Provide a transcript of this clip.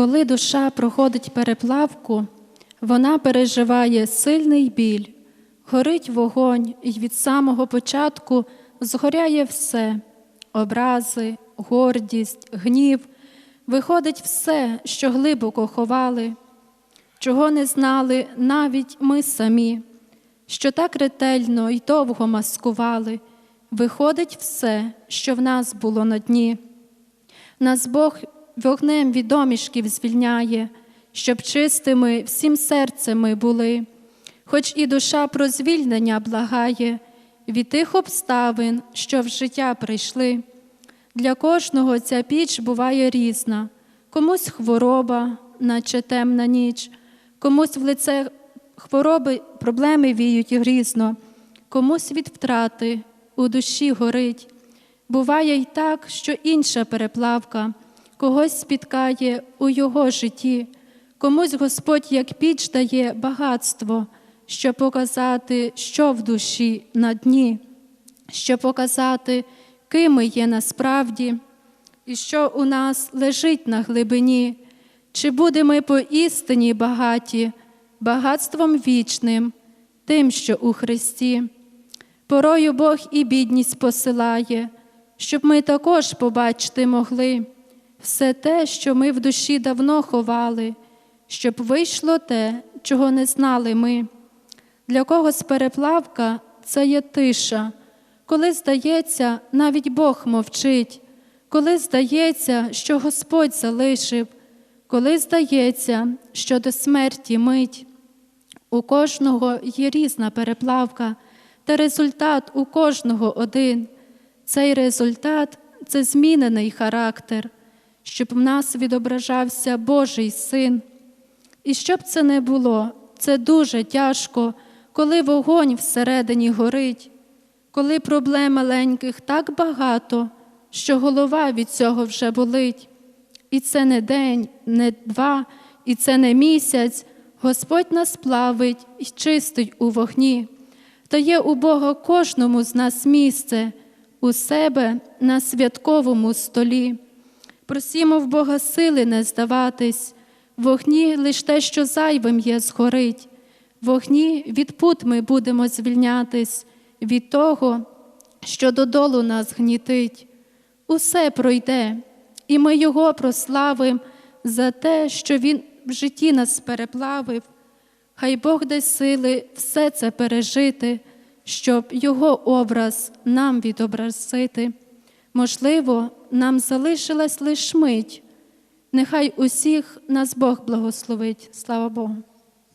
Коли душа проходить переплавку, вона переживає сильний біль, горить вогонь, і від самого початку згоряє все образи, гордість, гнів, виходить все, що глибоко ховали, чого не знали навіть ми самі, що так ретельно й довго маскували, виходить все, що в нас було на дні. Нас Бог вогнем від домішків звільняє, щоб чистими всім серцем ми були, хоч і душа про звільнення благає від тих обставин, що в життя прийшли. Для кожного ця піч буває різна, комусь хвороба, наче темна ніч, комусь в лице хвороби проблеми віють грізно, комусь від втрати у душі горить. Буває й так, що інша переплавка когось спіткає у його житті, комусь Господь як піч дає багатство, щоб показати, що в душі на дні, щоб показати, ким ми є насправді, і що у нас лежить на глибині, чи будемо ми поістині багаті, багатством вічним, тим, що у Христі. Порою Бог і бідність посилає, щоб ми також побачити могли все те, що ми в душі давно ховали, щоб вийшло те, чого не знали ми. Для когось переплавка це є тиша, коли здається, навіть Бог мовчить, коли здається, що Господь залишив, коли здається, що до смерті мить. У кожного є різна переплавка, та результат у кожного один. Цей результат це змінений характер, щоб в нас відображався Божий син. І щоб це не було, це дуже тяжко, коли вогонь всередині горить, коли проблем маленьких так багато, що голова від цього вже болить. І це не день, не два, і це не місяць. Господь нас плавить і чистить у вогні, та є у Бога кожному з нас місце у себе на святковому столі. Просімо в Бога сили не здаватись, вогні лиш те, що зайвим є, згорить. Вогні від пут ми будемо звільнятись від того, що додолу нас гнітить. Усе пройде, і ми Його прославим за те, що Він в житті нас переплавив. Хай Бог дасть сили все це пережити, щоб Його образ нам відобразити. Можливо, нам залишилась лиш мить. Нехай усіх нас Бог благословить. Слава Богу.